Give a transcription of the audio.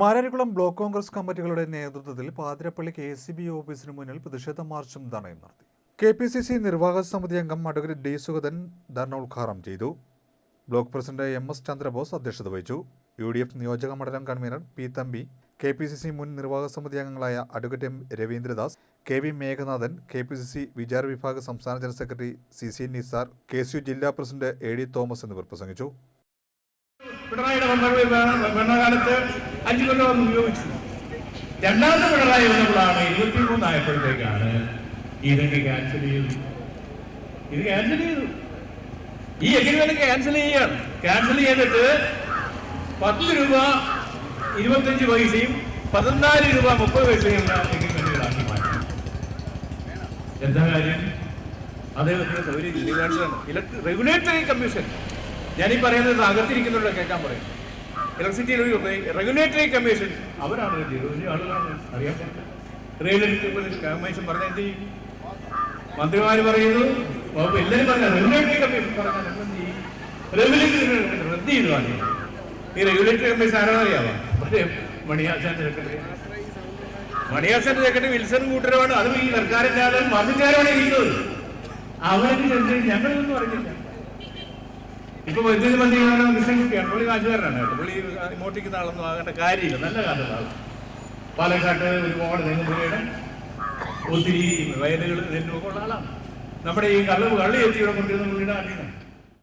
Mararikulam block Congress കമ്മിറ്റികളുടെ നേതൃത്വത്തിൽ Pathirappally K S C B ഓഫീസിന് മുന്നിൽ പ്രതിഷേധ മാർച്ചും ധർണയും നടത്തി. കെ പി സി സി നിർവാഹക സമിതി അംഗം അഡ്വക്കേറ്റ് ഡി സുഗതൻ ധർണ ഉദ്ഘാടനം ചെയ്തു. Block president M S Chandrabose അധ്യക്ഷത വഹിച്ചു. യു ഡി എഫ് നിയോജക മണ്ഡലം convener P Thampi K P C C മുൻ നിർവാഹക സമിതി അംഗങ്ങളായ advocate M Raveendradas K V Meghanathan K P C C വിചാര വിഭാഗ സംസ്ഥാന general secretary C C Nizar K C U ജില്ലാ പ്രസിഡന്റ് എ ഡി തോമസ് എന്നിവർ പ്രസംഗിച്ചു. അഞ്ചു കൊല്ലം ഒന്ന് ഉപയോഗിച്ചു. രണ്ടാമത്തെ പിണറായി വന്നപ്പോഴാണ് ഇരുപത്തി മൂന്നായപ്പോഴത്തേക്കാണ് ഇതൊക്കെ ക്യാൻസൽ ചെയ്തു. ഇത് ക്യാൻസൽ ചെയ്തു. ഈ എഗ്രിമെന്റ് ക്യാൻസൽ ചെയ്യാണ് ക്യാൻസൽ ചെയ്തിട്ട് പത്ത് രൂപ ഇരുപത്തഞ്ച് പൈസയും പതിനാല് രൂപ മുപ്പത് പൈസയും എഗ്രിമെന്റുകളാക്കി മാറ്റി. എന്താ കാര്യം? അദ്ദേഹത്തിന് സൗകര്യം റെഗുലേറ്ററി കമ്മീഷൻ ഞാനീ പറയുന്നത് അകത്തിരിക്കുന്നവരുടെ കേൾക്കാൻ പറയും. ഇലക്ട്രിസിറ്റിയിൽ ഒരു റെഗുലേറ്ററി കമ്മീഷൻ. അവരാണ് ആളുകളാണ് കമ്മീഷൻ പറഞ്ഞ എന്ത് മന്ത്രിമാർ പറയുന്നു എല്ലാവരും പറഞ്ഞ റെഗുലേറ്ററി കമ്മീഷൻ ഈ റെഗുലേറ്ററി കമ്മീഷൻ ആരാധനയാവാം പക്ഷേ മണിയാശാന്റെ സെക്രട്ടറി. വിൽസൺ കൂട്ടരുമാണ് അതും ഈ സർക്കാരില്ലാതെ മാസിക്കാരാണ് ഇരിക്കുന്നത്. അവർക്ക് ഞങ്ങളൊന്നും അറിഞ്ഞില്ല ഇപ്പൊ വൈദ്യുതി മന്ത്രി നിസ്സംഗിക്കുകയാണ് പുള്ളി കേട്ടോ. പുള്ളി ഇമോട്ടിക്കുന്ന ആളൊന്നും ആകേണ്ട കാര്യമില്ല. നല്ല കാലത്താണ് പാലക്കാട്ട് ഒരുപാട് നെല്ലുപുരയുടെ ഒത്തിരി വയലുകൾ നെല്ലുമൊക്കെ ഉള്ള ആളാണ്. നമ്മുടെ ഈ കള്ള് കള്ളി എത്തിയുടെ കൊണ്ടിരുന്ന പുള്ളിയുടെ നിന്ന്